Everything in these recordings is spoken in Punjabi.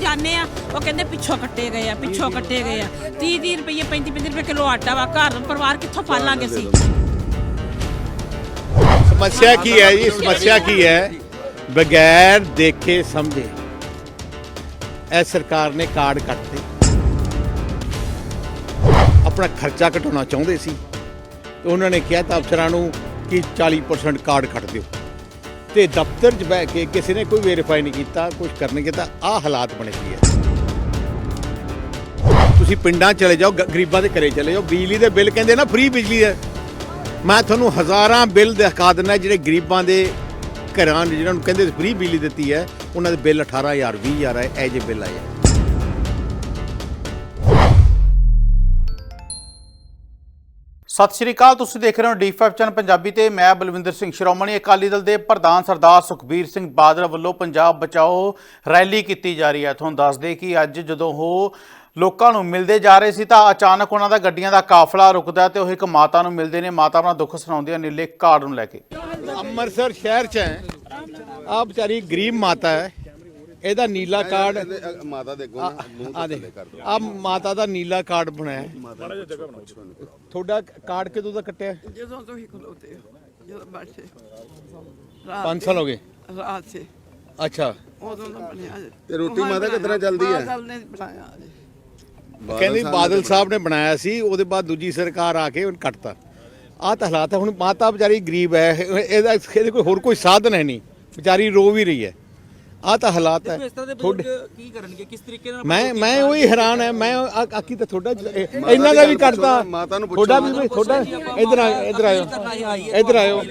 ਜਾਂਦੇ ਆ, ਉਹ ਕਹਿੰਦੇ ਪਿੱਛੋਂ ਕੱਟੇ ਗਏ ਆ, ਪਿੱਛੋਂ ਕੱਟੇ ਗਏ ਆ। 30 30 ਰੁਪਏ 35 35 ਰੁਪਏ ਕਿਲੋ ਆਟਾ ਵਾ, ਘਰ ਪਰਿਵਾਰ ਕਿੱਥੋਂ ਪਾਲਾਂਗੇ ਅਸੀਂ? ਸਮੱਸਿਆ ਕੀ ਹੈ ਜੀ? ਸਮੱਸਿਆ ਕੀ ਹੈ? ਬਗੈਰ ਦੇਖੇ ਸਮਝੇ, ਇਹ ਸਰਕਾਰ ਨੇ ਕਾਰਡ ਕੱਟਦੇ ਆਪਣਾ ਖਰਚਾ ਘਟਾਉਣਾ ਚਾਹੁੰਦੇ ਸੀ। ਤੇ ਉਹਨਾਂ ਨੇ ਕਿਹਾ ਤਾਂ ਅਫਸਰਾਂ ਨੂੰ ਕਿ 40% ਕਾਰਡ ਕੱਟ ਦਿਓ। ਤੇ ਦਫ਼ਤਰ 'ਚ ਬਹਿ ਕੇ ਕਿਸੇ ਨੇ ਕੋਈ ਵੈਰੀਫਾਈ ਨਹੀਂ ਕੀਤਾ ਕੁਝ ਕਰਨਗੇ ਤਾਂ ਆਹ ਹਾਲਾਤ ਬਣੇ ਪਏ ਆ। ਤੁਸੀਂ ਪਿੰਡਾਂ ਚਲੇ ਜਾਓ ਗਰੀਬਾਂ ਦੇ ਘਰੇ ਚਲੇ ਜਾਓ, ਬਿਜਲੀ ਦੇ ਬਿੱਲ ਕਹਿੰਦੇ ਨਾ ਫ੍ਰੀ ਬਿਜਲੀ ਹੈ ਮੈਂ ਤੁਹਾਨੂੰ ਹਜ਼ਾਰਾਂ ਬਿੱਲ ਦਿਖਾ ਦਿੰਦਾ ਜਿਹੜੇ ਗਰੀਬਾਂ ਦੇ ਘਰਾਂ ਦੇ ਜਿਹਨਾਂ ਨੂੰ ਕਹਿੰਦੇ ਫ੍ਰੀ ਬਿਜਲੀ ਦਿੱਤੀ ਹੈ, ਉਹਨਾਂ ਦੇ ਬਿੱਲ 18000 20000 ਆਏ, ਇਹ ਜੇ ਬਿੱਲ ਆਏ ਸਤਿ ਸ਼੍ਰੀ ਅਕਾਲ, ਤੁਸੀਂ ਦੇਖ ਰਹੇ ਹੋ ਡੀ5 ਚੈਨਲ ਪੰਜਾਬੀ ਤੇ ਮੈਂ ਬਲਵਿੰਦਰ ਸਿੰਘ ਸ਼੍ਰੋਮਣੀ ਅਕਾਲੀ ਦਲ ਦੇ ਪ੍ਰਧਾਨ ਸਰਦਾਰ ਸੁਖਬੀਰ ਸਿੰਘ ਬਾਦਲ ਵੱਲੋਂ ਪੰਜਾਬ ਬਚਾਓ ਰੈਲੀ ਕੀਤੀ ਜਾ ਰਹੀ ਹੈ। ਤੁਹਾਨੂੰ ਦੱਸ ਦੇ ਕਿ ਅੱਜ ਜਦੋਂ ਉਹ ਲੋਕਾਂ ਨੂੰ ਮਿਲਦੇ ਜਾ ਰਹੇ ਸੀ ਤਾਂ ਅਚਾਨਕ ਉਹਨਾਂ ਦਾ ਗੱਡੀਆਂ ਦਾ ਕਾਫਲਾ ਰੁਕਦਾ ਤੇ ਉਹ ਇੱਕ ਮਾਤਾ ਨੂੰ ਮਿਲਦੇ ਨੇ। ਮਾਤਾ ਆਪਣਾ ਦੁੱਖ ਸੁਣਾਉਂਦੀਆਂ ਨੀਲੇ ਕਾਰਡ ਨੂੰ ਲੈ ਕੇ। ਅੰਮ੍ਰਿਤਸਰ ਸ਼ਹਿਰ 'ਚ ਹੈ। ਆ ਵਿਚਾਰੀ ਗਰੀਬ ਮਾਤਾ ਹੈ। ਇਹਦਾ ਨੀਲਾ ਕਾਰਡ ਮਾਤਾ ਦੇ ਅੱਗੋਂ ਨਾ ਮੂੰਹ ਆ ਤੋਂ ਦੇ। ਥੱਲੇ ਕਰ ਦਿਓ। ਆ ਮਾਤਾ ਦਾ ਨੀਲਾ ਕਾਰਡ ਬਣਾਇਆ ਹੈ। ਤੁਹਾਡਾ ਕਾਰਡ ਕਿਦੋਂ ਦਾ ਕੱਟਿਆ? ਜਦੋਂ ਤੁਸੀਂ ਖਲੋਤੇ ਹੋ ਜਦੋਂ ਬੈਠੇ। 5 ਸਾਲ ਹੋ ਗਏ। ਰਾਤ ਸੇ ਅੱਛਾ। ਉਦੋਂ ਦਾ ਬਣਿਆ ਜੀ। ਤੇ ਰੋਟੀ ਮਾਤਾ ਬਣਾਇਆ, ਕਿਤਨਾ ਚੱਲਦੀ ਹੈ? ਬਾਦਲ ਨੇ ਬਣਾਇਆ ਜੀ। ਕਹਿੰਦੇ ਬਾਦਲ ਸਾਹਿਬ ਨੇ ਬਣਾਇਆ ਸੀ ਉਹਦੇ ਬਾਅਦ ਦੂਜੀ ਸਰਕਾਰ ਆ ਕੇ ਉਹਨੇ ਕੱਟਤਾ। ਆਹ ਤਾਂ ਹਾਲਾਤ ਹੈ ਹੁਣ ਮਾਤਾ ਵਿਚਾਰੀ ਗਰੀਬ ਹੈ ਇਹਦਾ ਇਹਦੇ ਕੋਈ ਹੋਰ ਕੋਈ ਸਾਧਨ ਹੈ ਨਹੀਂ। ਵਿਚਾਰੀ ਰੋ ਵੀ ਰਹੀ ਹੈ। ਆਹ ਤਾਂ ਹਾਲਾਤ ਹੈ। ਇਸ ਤਰ੍ਹਾਂ ਦੇ ਤੁਹਾਡੇ- ਬਜ਼ੁਰਗ ਕੀ ਕਰਨਗੇ? ਕਿਸ ਤਰੀਕੇ ਨਾਲ ਮੈਂ ਮੈਂ ਉਹੀ ਹੈਰਾਨ ਹੈ। ਮੈਂ ਆ- ਆਕੀ ਤਾਂ ਤੁਹਾਡਾ ਇਹ- ਇਹਨਾਂ ਦਾ ਵੀ ਕੱਟਦਾ ਮਾਤਾ ਨੂੰ ਪੁੱਛੋ, ਤੁਹਾਡਾ ਵੀ ਤੁਹਾਡਾ ਇਧਰ ਆ ਇਧਰ ਆਇਓ। ਇਧਰ ਆਇਓ।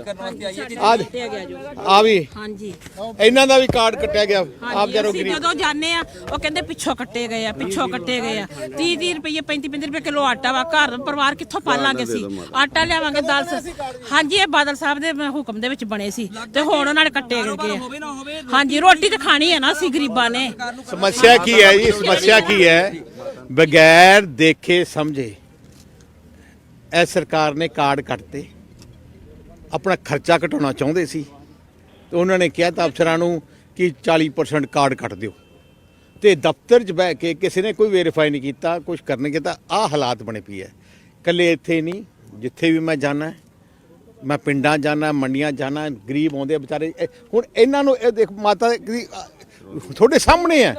ਆ ਆ ਵੀ। ਹਾਂਜੀ। ਇਹਨਾਂ ਦਾ ਵੀ ਕਾਰਡ ਕੱਟਿਆ ਗਿਆ। ਆਪ ਜਰੋ ਗਰੀਬ। ਜਦੋਂ ਜਾਂਦੇ ਆ ਉਹ ਕਹਿੰਦੇ ਪਿੱਛੋਂ ਕੱਟੇ ਗਏ ਆ ਪਿੱਛੋਂ ਕੱਟੇ ਗਏ ਆ। 30 30 ਰੁਪਏ 35 35 ਰੁਪਏ ਕਿਲੋ ਆਟਾ ਵਾ। ਘਰ ਪਰਿਵਾਰ ਕਿੱਥੋਂ ਪਾਲਾਂਗੇ ਅਸੀਂ? ਆਟਾ ਲਿਆਵਾਂਗੇ ਦਾਲ ਸ- ਹਾਂਜੀ ਇਹ ਬਾਦਲ ਸਾਹਿਬ ਦੇ ਹੁਕਮ ਦੇ ਵਿੱਚ ਬਣੇ ਸੀ। ਤੇ ਹੁਣ ਉਹਨਾਂ ਨੇ ਕੱਟੇ ਗਏ ਆ। ਹਾਂਜੀ ਰੋਟੀ ਤਾਂ ਖਾਣੀ ਹੈ ਨਾ ਅਸੀਂ ਗਰੀਬਾਂ ਨੇ। ਸਮੱਸਿਆ ਕੀ ਹੈ ਜੀ? ਸਮੱਸਿਆ ਕੀ ਹੈ? ਬਗੈਰ ਦੇਖੇ ਸਮਝੇ, ਇਹ ਸਰਕਾਰ ਨੇ ਕਾਰਡ ਕੱਟਤੇ। ਆਪਣਾ ਖਰਚਾ ਘਟਾਉਣਾ ਚਾਹੁੰਦੇ ਸੀ। ਤੇ ਉਹਨਾਂ ਨੇ ਕਿਹਾ ਤਾਂ ਅਫਸਰਾਂ ਨੂੰ ਕਿ 40% ਕਾਰਡ ਕੱਟ ਦਿਓ। ਤੇ ਦਫ਼ਤਰ 'ਚ ਬਹਿ ਕੇ ਕਿਸੇ ਨੇ ਕੋਈ ਵੈਰੀਫਾਈ ਨਹੀਂ ਕੀਤਾ ਕੁਝ ਕਰਨਗੇ ਤਾਂ ਆਹ ਹਾਲਾਤ ਬਣੇ ਪਈ ਹੈ। ਕੱਲੇ ਇੱਥੇ ਨਹੀਂ, ਜਿੱਥੇ ਵੀ ਮੈਂ ਜਾਣਾ ਮੈਂ ਪਿੰਡਾਂ ਜਾਣਾ ਮੰਡੀਆਂ ਜਾਣਾ ਗਰੀਬ ਆਉਂਦੇ ਆ ਵਿਚਾਰੇ। ਇਹ- ਹੁਣ ਇਹਨਾਂ ਨੂੰ ਇਹ ਦੇਖ ਮਾਤਾ ਦੀ ਤੁਹਾਡੇ ਸਾਹਮਣੇ ਹੈ।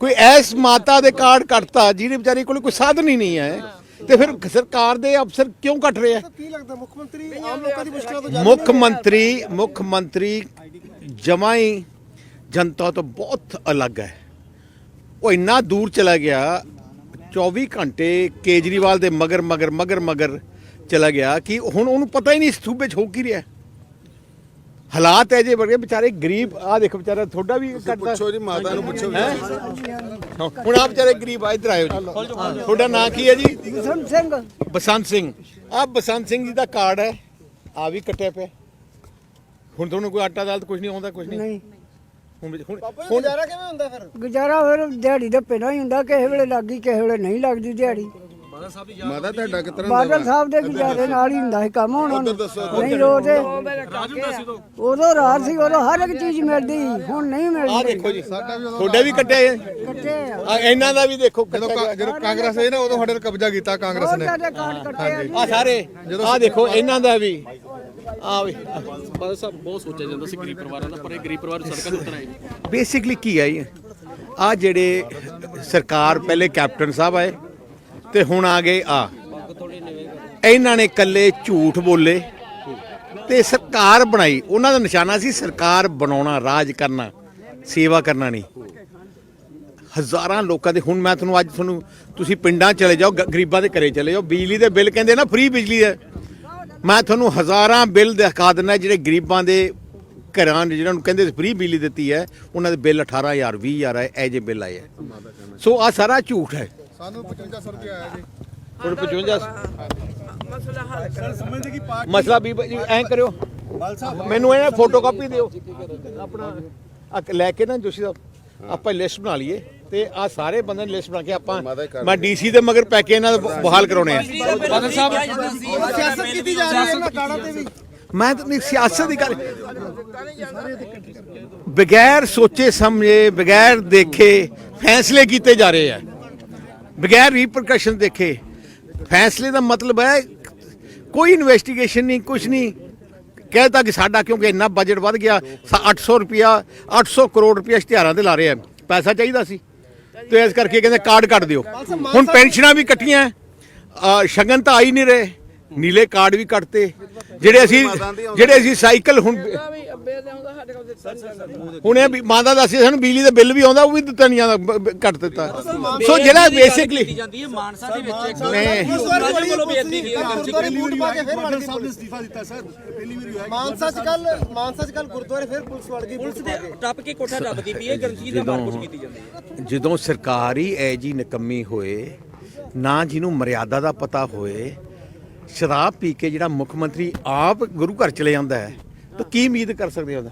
ਕੋਈ ਐਸ ਮਾਤਾ ਦੇ ਕਾਰਡ ਕੱਟਤਾ ਜਿਹਦੇ ਵਿਚਾਰੀ ਕੋਲ ਕੋਈ ਸਾਧਨ ਹੀ ਨਹੀਂ ਹੈ। ਤੇ ਫਿਰ ਸਰਕਾਰ ਦੇ ਅਫਸਰ ਕਿਉਂ ਕੱਟ ਰਹੇ ਕੀ ਲੱਗਦਾ ਮੁੱਖ ਮੰਤਰੀ ਆਮ ਲੋਕਾਂ ਦੀ ਮੁਸ਼ਕਲਾਂ ਤੋਂ ਮੁੱਖ ਮੰਤਰੀ ਮੁੱਖ ਮੰਤਰੀ ਜਮਾਂ ਹੀ ਜਨਤਾ ਤੋਂ ਬਹੁਤ ਅਲੱਗ ਹੈ। ਉਹ ਇੰਨਾ ਦੂਰ ਚਲਾ ਗਿਆ 24 ਘੰਟੇ ਕੇਜਰੀਵਾਲ ਦੇ ਮਗਰ ਮਗਰ ਮਗਰ ਮਗਰ। ਚਲਾ ਗਿਆ ਕਿ ਹੁਣ ਉਹਨੂੰ ਪਤਾ ਹੀ ਨਹੀਂ ਸੂਬੇ 'ਚ ਹੋ ਕੀ ਰਿਹਾ। ਹਾਲਾਤ ਹੈ ਜੇ ਬੜੇ ਵਿਚਾਰੇ ਗਰੀਬ ਆ ਦੇਖ ਵਿਚਾਰਾ ਤੁਹਾਡਾ ਵੀ ਕਰਦਾ। ਪੁੱਛੋ ਜੀ ਮਾਤਾ ਨੂੰ ਪੁੱਛੋ ਹੁਣ ਆ ਵਿਚਾਰੇ ਗਰੀਬ ਆ ਇੱਧਰ ਆਇਓ ਜੀ। ਤੁਹਾਡਾ ਨਾਂ ਕੀ ਹੈ ਜੀ? ਬਸੰਤ ਸਿੰਘ। ਬਸੰਤ ਸਿੰਘ। ਆ ਬਸੰਤ ਸਿੰਘ ਜੀ ਦਾ ਕਾਰਡ ਹੈ ਆ ਵੀ ਕੱਟਿਆ ਪਿਆ। ਹੁਣ ਤੁਹਾਨੂੰ ਕੋਈ ਆਟਾ ਦਾਲ ਕੁਝ ਨਹੀਂ ਆਉਂਦਾ ਕੁਝ ਨਹੀਂ? ਨਹੀਂ। ਹੁਣ ਹੁਣ ਹੁਣ ਗੁਜ਼ਾਰਾ ਕਿਵੇਂ ਹੁੰਦਾ ਫਿਰ? ਗੁਜ਼ਾਰਾ ਫਿਰ ਦਿਹਾੜੀ ਦਾ ਪਹਿਲਾਂ ਹੀ ਹੁੰਦਾ ਕਿਸੇ ਵੇਲੇ ਲੱਗੀ ਕਿਸੇ ਵੇਲੇ ਨਹੀਂ ਲੱਗਦੀ ਦਿਹਾੜੀ। ਮਾਤਾ ਤੁਹਾਡਾ ਕਿਤਨਾ ਬਾਦਲ ਸਾਹਿਬ ਦੇ ਗੁਜ਼ਾਰੇ ਨਾਲ ਹੀ ਹੁੰਦਾ ਸੀ ਕੰਮ ਹੁਣ ਨਹੀਂ ਰੋਦੇ ਉਦੋਂ ਰਾਤ ਸੀ ਉਦੋਂ ਹਰ ਇੱਕ ਚੀਜ਼ ਮਿਲਦੀ ਸੀ, ਹੁਣ ਨਹੀਂ ਆ ਮਿਲਦੀ ਦੇਖੋ ਜੀ ਤੁਹਾਡਾ ਵੀ ਕੱਟਿਆ ਹੈ ਕੱਟੇ ਆ। ਆ ਇਹਨਾਂ ਦਾ ਵੀ ਦੇਖੋ। ਜਦੋਂ ਕਾਂਗਰਸ ਆਈ ਨਾ ਉਦੋਂ ਸਾਡੇ ਤੇ ਕਬਜ਼ਾ ਕੀਤਾ ਕਾਂਗਰਸ ਕਾਰਡ ਕੱਟੇ ਆ ਜੀ? ਆ ਸਾਰੇ ਆ ਦੇਖੋ ਇਹਨਾਂ ਦਾ ਵੀ। ਆ ਵੀ। ਬਾਦਲ ਸਾਹਿਬ ਬਹੁਤ ਸੋਚਿਆ ਜਾਂਦਾ ਸੀ ਗਰੀਬ ਪਰਿਵਾਰਾਂ ਦਾ ਪਰ ਇਹ ਗਰੀਬ ਪਰਿਵਾਰ ਸੜਕਾਂ ਤੇ ਉਤਰ ਆਏ ਬੇਸਿਕਲੀ ਕੀ ਹੈ ਆ ਜਿਹੜੇ ਸਰਕਾਰ ਪਹਿਲੇ ਕੈਪਟਨ ਸਾਹਿਬ ਆਏ ਤੇ ਹੁਣ ਆ ਗਏ ਆ। ਇਹਨਾਂ ਨੇ ਇਕੱਲੇ ਝੂਠ ਬੋਲੇ ਤੇ ਸਰਕਾਰ ਬਣਾਈ। ਉਹਨਾਂ ਦਾ ਨਿਸ਼ਾਨਾ ਸੀ ਸਰਕਾਰ ਬਣਾਉਣਾ, ਰਾਜ ਕਰਨਾ, ਸੇਵਾ ਕਰਨਾ ਨਹੀਂ। ਹਜ਼ਾਰਾਂ ਲੋਕਾਂ ਦੇ ਹੁਣ ਮੈਂ ਤੁਹਾਨੂੰ ਅੱਜ ਤੁਹਾਨੂੰ ਤੁਸੀਂ ਪਿੰਡਾਂ ਚਲੇ ਜਾਓ ਗਰੀਬਾਂ ਦੇ ਘਰੇ ਚਲੇ ਜਾਓ, ਬਿਜਲੀ ਦੇ ਬਿੱਲ ਕਹਿੰਦੇ ਨਾ ਫ੍ਰੀ ਬਿਜਲੀ ਹੈ ਮੈਂ ਤੁਹਾਨੂੰ ਹਜ਼ਾਰਾਂ ਬਿੱਲ ਦਿਖਾ ਦਿੰਦਾ ਜਿਹੜੇ ਗਰੀਬਾਂ ਦੇ ਘਰਾਂ ਦੇ ਜਿਹਨਾਂ ਨੂੰ ਕਹਿੰਦੇ ਫ੍ਰੀ ਬਿਜਲੀ ਦਿੱਤੀ ਹੈ, ਉਹਨਾਂ ਦੇ ਬਿੱਲ 18000 20000 ਹੈ ਇਹ ਜੇ ਬਿੱਲ ਆਏ ਹੈ। ਸੋ ਆ ਸਾਰਾ ਝੂਠ ਹੈ। ਸਾਨੂੰ 5500 ਰੁਪਏ ਆਇਆ ਜੀ। ਹੁਣ 55 ਮਸਲਾ ਹੱਲ ਮਸਲਾ ਵੀ ਜੀ ਐਂ ਕਰਿਓ। ਮੈਨੂੰ ਇਹ ਫੋਟੋ ਕਾਪੀ ਦਿਓ। ਆਪਣਾ ਲੈ ਕੇ ਨਾ ਜੋਸ਼ੀ ਸਾਹਿਬ ਆਪਾਂ ਲਿਸਟ ਬਣਾ ਲਈਏ। ਤੇ ਆ ਸਾਰੇ ਬੰਦੇ ਲਿਸਟ ਬਣਾ ਕੇ ਆਪਾਂ ਮੈਂ ਡੀਸੀ ਦੇ ਮਗਰ ਪੈ ਕੇ ਇਹਨਾਂ ਦਾ ਬ- ਬਹਾਲ ਕਰਾਉਣੇ ਆ। ਬਾਦਲ ਸਾਹਿਬ ਸਿਆਸਤ ਕੀਤੀ ਜਾ ਰਹੀ ਹੈ ਨਾ ਕਾੜਾ ਤੇ ਵੀ। ਮੈਂ ਤਾਂ ਨਹੀਂ ਸਿਆਸਤ ਦੀ ਗੱਲ ਬਗੈਰ ਸੋਚੇ ਸਮਝੇ ਬਗੈਰ ਦੇਖੇ ਫੈਸਲੇ ਕੀਤੇ ਜਾ ਰਹੇ ਆ। ਬਗੈਰ ਰੀਪਰਕਸ਼ਨ ਦੇਖੇ, ਫੈਸਲੇ ਦਾ ਮਤਲਬ ਹੈ, ਕੋਈ ਇਨਵੈਸਟੀਗੇਸ਼ਨ ਨਹੀਂ ਕੁਝ ਨਹੀਂ। ਕਹਿਤਾ ਕਿ ਸਾਡਾ ਕਿਉਂਕਿ ਇੰਨਾ ਬਜਟ ਵੱਧ ਗਿਆ, ਸਾ- 800 ਰੁਪਿਆ 800 ਕਰੋੜ ਰੁਪਿਆ ਇਸ਼ਤਿਹਾਰਾਂ ਤੇ ਲਾ ਰਹੇ ਆ। ਪੈਸਾ ਚਾਹੀਦਾ ਸੀ। ਤੇ ਇਸ ਕਰਕੇ ਕਹਿੰਦੇ ਕਾਰਡ ਕੱਟ ਦਿਓ। ਹੁਣ ਪੈਨਸ਼ਨਾਂ ਵੀ ਕੱਟੀਆਂ ਸ਼ਗਨ ਤਾਂ ਆ ਹੀ ਨਹੀਂ ਰਹੇ। ਨੀਲੇ ਕਾਰਡ ਵੀ ਕੱਟਤੇ। ਜਿਹੜੇ ਅਸੀਂ ਜਿਹੜੇ ਅਸੀਂ ਸਾਈਕਲ ਹੁਣ ਹੁਣ ਇਹ ਵੀ ਮਾਦਾ ਦੱਸਿਆ ਸਾਨੂੰ ਬਿਜਲੀ ਦਾ ਬਿੱਲ ਵੀ ਆਉਂਦਾ ਉਹ ਵੀ ਦਿੱਤਾ ਨਹੀਂ ਆਉਂਦਾ ਬ- ਬ- ਕੱਟ ਦਿੱਤਾ। ਸੋ ਜਿਹੜਾ ਬੇਸਿਕਲੀ ਜਾਂਦੀ ਹੈ ਮਾਨਸਾ ਦੇ ਵਿੱਚ ਇੱਕ ਨਹੀਂ ਰਾਜੇ ਵੱਲੋਂ ਬੇਅਦਬੀ ਕੀਤੀ ਮਾਨਸਾ ਚ ਕੱਲ ਮਾਨਸਾ ਚ ਕੱਲ ਗੁਰਦੁਆਰੇ ਫਿਰ ਪੁਲਿਸ ਵੜ ਗਈ ਪੁਲਿਸ ਦੇ ਟੱਪ ਕੇ ਕੋਠਾ ਦੱਬਦੀ ਪਈ ਹੈ ਗਰੰਟੀ ਦਾ ਮਾਰਕੁੱਟ ਕੀਤੀ ਜਾਂਦੀ ਹੈ। ਜਦੋਂ ਸਰਕਾਰ ਹੀ ਐ ਜੀ ਨਿਕੰਮੀ ਹੋਏ ਨਾ ਜਿਹਨੂੰ ਮਰਿਆਦਾ ਦਾ ਪਤਾ ਹੋਏ ਸ਼ਰਾਬ ਪੀ ਕੇ ਜਿਹੜਾ ਮੁੱਖ ਮੰਤਰੀ ਆਪ ਗੁਰੂ ਘਰ ਚਲੇ ਜਾਂਦਾ ਹੈ ਤਾਂ ਕੀ ਉਮੀਦ ਕਰ ਸਕਦੇ ਉਹਦਾ?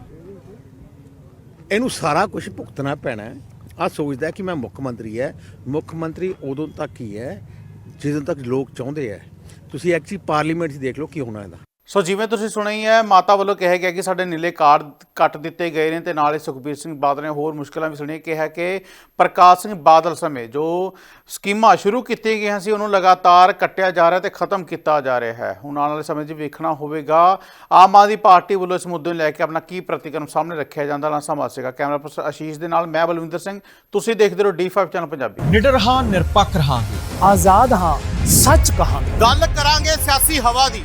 ਇਹਨੂੰ ਸਾਰਾ ਕੁਝ ਭੁਗਤਣਾ ਪੈਣਾ ਹੈ। ਆ ਸੋਚਦਾ ਕਿ ਮੈਂ ਮੁੱਖ ਮੰਤਰੀ ਹੈ। ਮੁੱਖ ਮੰਤਰੀ ਉਦੋਂ ਤੱਕ ਹੀ ਹੈ ਜਦੋਂ ਤੱਕ ਲੋਕ ਚਾਹੁੰਦੇ ਹੈ। ਤੁਸੀਂ ਐਕਚੁਅਲੀ ਪਾਰਲੀਮੈਂਟ 'ਚ ਦੇਖ ਲਓ ਕੀ ਹੋਣਾ ਇਹਦਾ। ਸੋ ਜਿਵੇਂ ਤੁਸੀਂ ਸੁਣਿਆ ਹੀ ਹੈ ਮਾਤਾ ਵੱਲੋਂ ਕਿਹਾ ਗਿਆ ਕਿ ਸਾਡੇ ਨੀਲੇ ਕਾਰਡ ਕੱਟ ਦਿੱਤੇ ਗਏ ਨੇ ਤੇ ਨਾਲ ਹੀ ਸੁਖਬੀਰ ਸਿੰਘ ਬਾਦਲ ਨੇ ਹੋਰ ਮੁਸ਼ਕਲਾਂ ਵੀ ਸੁਣੀਆਂ। ਕਿਹਾ ਕਿ ਪ੍ਰਕਾਸ਼ ਸਿੰਘ ਬਾਦਲ ਸਮੇਂ ਜੋ ਸਕੀਮਾਂ ਸ਼ੁਰੂ ਕੀਤੀਆਂ ਗਈਆਂ ਸੀ ਉਹਨੂੰ ਲਗਾਤਾਰ ਕੱਟਿਆ ਜਾ ਰਿਹਾ ਤੇ ਖਤਮ ਕੀਤਾ ਜਾ ਰਿਹਾ ਹੈ। ਹੁਣ ਆਉਣ ਵਾਲੇ ਸਮੇਂ 'ਚ ਵੇਖਣਾ ਹੋਵੇਗਾ। ਆਮ ਆਦਮੀ ਪਾਰਟੀ ਵੱਲੋਂ ਇਸ ਮੁੱਦੇ ਨੂੰ ਲੈ ਕੇ ਆਪਣਾ ਕੀ ਪ੍ਰਤੀਕਰਮ ਸਾਹਮਣੇ ਰੱਖਿਆ ਜਾਂਦਾ ਲਾਂਸਾ ਮਾਸੇਗਾ ਕੈਮਰਾ ਪਰਸਨ ਆਸ਼ੀਸ਼ ਦੇ ਨਾਲ ਮੈਂ ਬਲਵਿੰਦਰ ਸਿੰਘ। ਤੁਸੀਂ ਦੇਖਦੇ ਰਹੋ D5 ਚੈਨਲ ਪੰਜਾਬੀ। ਨਿਡਰ ਹਾਂ ਨਿਰਪੱਖ ਰਹਾਂਗੇ। ਆਜ਼ਾਦ ਹਾਂ ਸੱਚ ਕਹਾਂਗੇ। ਗੱਲ ਕਰਾਂਗੇ ਸਿਆਸੀ ਹਵਾ ਦੀ।